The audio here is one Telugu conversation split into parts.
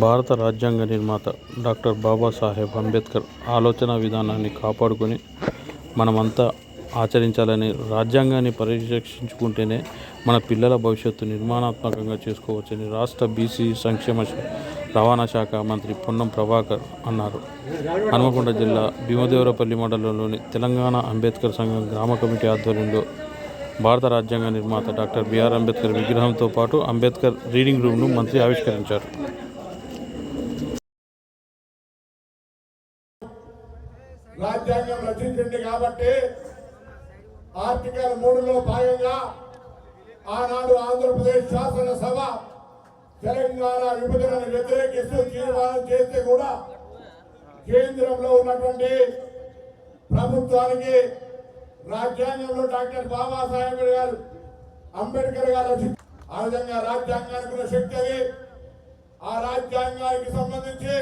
భారత రాజ్యాంగ నిర్మాత డాక్టర్ బాబాసాహెబ్ అంబేద్కర్ ఆలోచన విధానాన్ని కాపాడుకొని మనమంతా ఆచరించాలని రాజ్యాంగాన్ని పరిరక్షించుకుంటేనే మన పిల్లల భవిష్యత్తు నిర్మాణాత్మకంగా చేసుకోవచ్చని రాష్ట్ర బీసీ సంక్షేమ రవాణా శాఖ మంత్రి పొన్నం ప్రభాకర్ అన్నారు. హనుమకొండ జిల్లా భీమదేవరపల్లి మండలంలోని తెలంగాణ అంబేద్కర్ సంఘం గ్రామ కమిటీ ఆధ్వర్యంలో భారత రాజ్యాంగ నిర్మాత డాక్టర్ బిఆర్ అంబేద్కర్ విగ్రహంతో పాటు అంబేద్కర్ రీడింగ్ రూమ్ను మంత్రి ఆవిష్కరించారు. రాజ్యాంగం రచించింది కాబట్టి ఆర్టికల్ మూడులో భాగంగా ఆనాడు ఆంధ్రప్రదేశ్ శాసనసభ తెలంగాణ విభజనను వ్యతిరేకిస్తూ తీర్మానం చేస్తే కూడా కేంద్రంలో ఉన్నటువంటి ప్రభుత్వానికి రాజ్యాంగంలో డాక్టర్ బాబాసాహెబ్ గారు అంబేద్కర్ గారు ఆ విధంగా రాజ్యాంగానికి ఉన్న శక్తి అది. ఆ రాజ్యాంగానికి సంబంధించి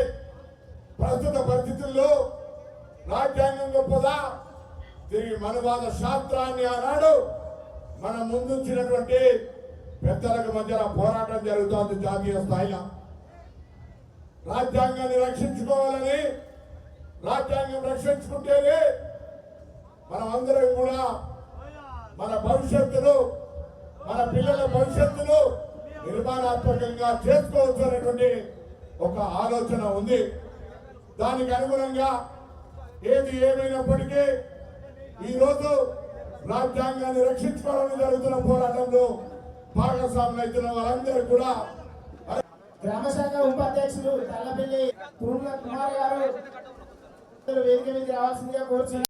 ప్రస్తుత పరిస్థితుల్లో రాజ్యాంగం గొప్పదా తిరిగి మనవాద శాస్త్రాన్ని ఆనాడు మన ముందుంచినటువంటి పెద్దలకు మధ్య పోరాటం జరుగుతోంది జాతీయ స్థాయిలో. రాజ్యాంగాన్ని రక్షించుకోవాలని రాజ్యాంగం రక్షించుకుంటేనే మనం అందరం కూడా మన భవిష్యత్తును మన పిల్లల భవిష్యత్తును నిర్మాణాత్మకంగా చేసుకోవచ్చు అనేటువంటి ఒక ఆలోచన ఉంది. దానికి అనుగుణంగా ఏది ఏమైనప్పటికీ ఈరోజు రాజ్యాంగాన్ని రక్షించుకోవడానికి జరుగుతున్న పోరాటంలో భాగస్వాములు అవుతున్న వారందరూ కూడా గ్రామశాఖ ఉపాధ్యక్షులు తల్లపల్లి పూర్ణ కుమార్ గారు వేదిక మీద రావాల్సిందిగా కోరుచున్నారు